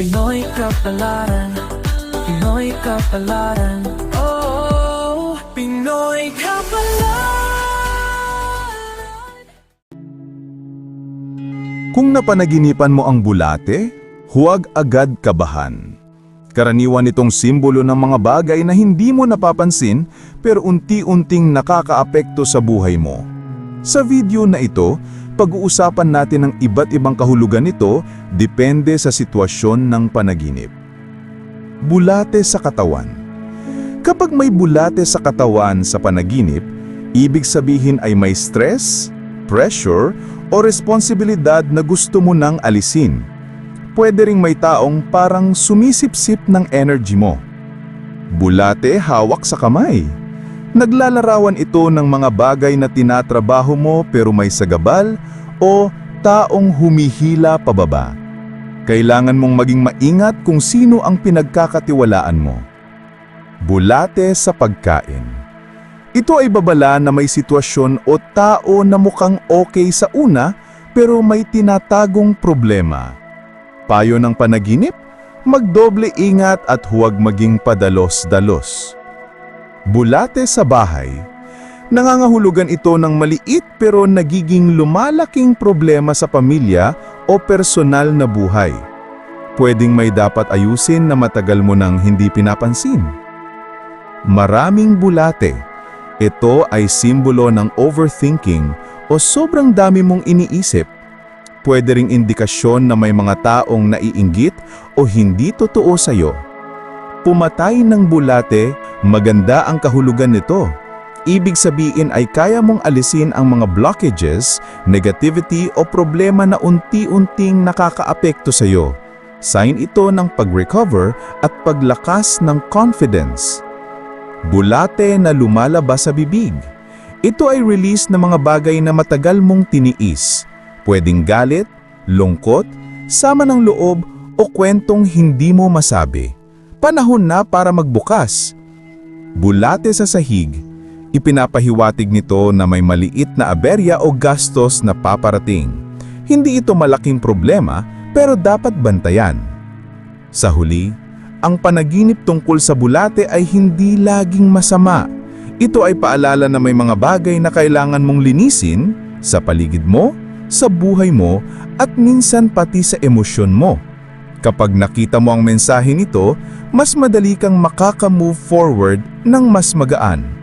Pinoy Kapalaran Pinoy Kapalaran Oh, Pinoy Kapalaran Kung napanaginipan mo ang bulate, huwag agad kabahan. Karaniwan itong simbolo ng mga bagay na hindi mo napapansin pero unti-unting nakakaapekto sa buhay mo. Sa video na ito, pag-uusapan natin ang iba't ibang kahulugan nito depende sa sitwasyon ng panaginip. Bulate sa katawan Kapag may bulate sa katawan sa panaginip, ibig sabihin ay may stress, pressure, o responsibilidad na gusto mo nang alisin. Pwede ring may taong parang sumisip-sip ng energy mo. Bulate hawak sa kamay. Naglalarawan ito ng mga bagay na tinatrabaho mo pero may sagabal o taong humihila pababa. Kailangan mong maging maingat kung sino ang pinagkakatiwalaan mo. Bulate sa pagkain. Ito ay babala na may sitwasyon o tao na mukhang okay sa una pero may tinatagong problema. Payo ng panaginip, magdoble ingat at huwag maging padalos-dalos. Bulate sa bahay. Nangangahulugan ito ng maliit pero nagiging lumalaking problema sa pamilya o personal na buhay. Pwedeng may dapat ayusin na matagal mo nang hindi pinapansin. Maraming bulate. Ito ay simbolo ng overthinking o sobrang dami mong iniisip. Pwede ring indikasyon na may mga taong naiinggit o hindi totoo sa'yo. Pumatay ng bulate, maganda ang kahulugan nito. Ibig sabihin ay kaya mong alisin ang mga blockages, negativity o problema na unti-unting nakakaapekto sa'yo. Sign ito ng pag-recover at paglakas ng confidence. Bulate na lumalabas sa bibig. Ito ay release ng mga bagay na matagal mong tiniis. Pwedeng galit, lungkot, sama ng loob o kwentong hindi mo masabi. Panahon na para magbukas. Bulate sa sahig. Ipinapahiwatig nito na may maliit na aberya o gastos na paparating. Hindi ito malaking problema pero dapat bantayan. Sa huli, ang panaginip tungkol sa bulate ay hindi laging masama. Ito ay paalala na may mga bagay na kailangan mong linisin sa paligid mo, sa buhay mo, at minsan pati sa emosyon mo. Kapag nakita mo ang mensahe nito, mas madali kang makaka-move forward ng mas magaan.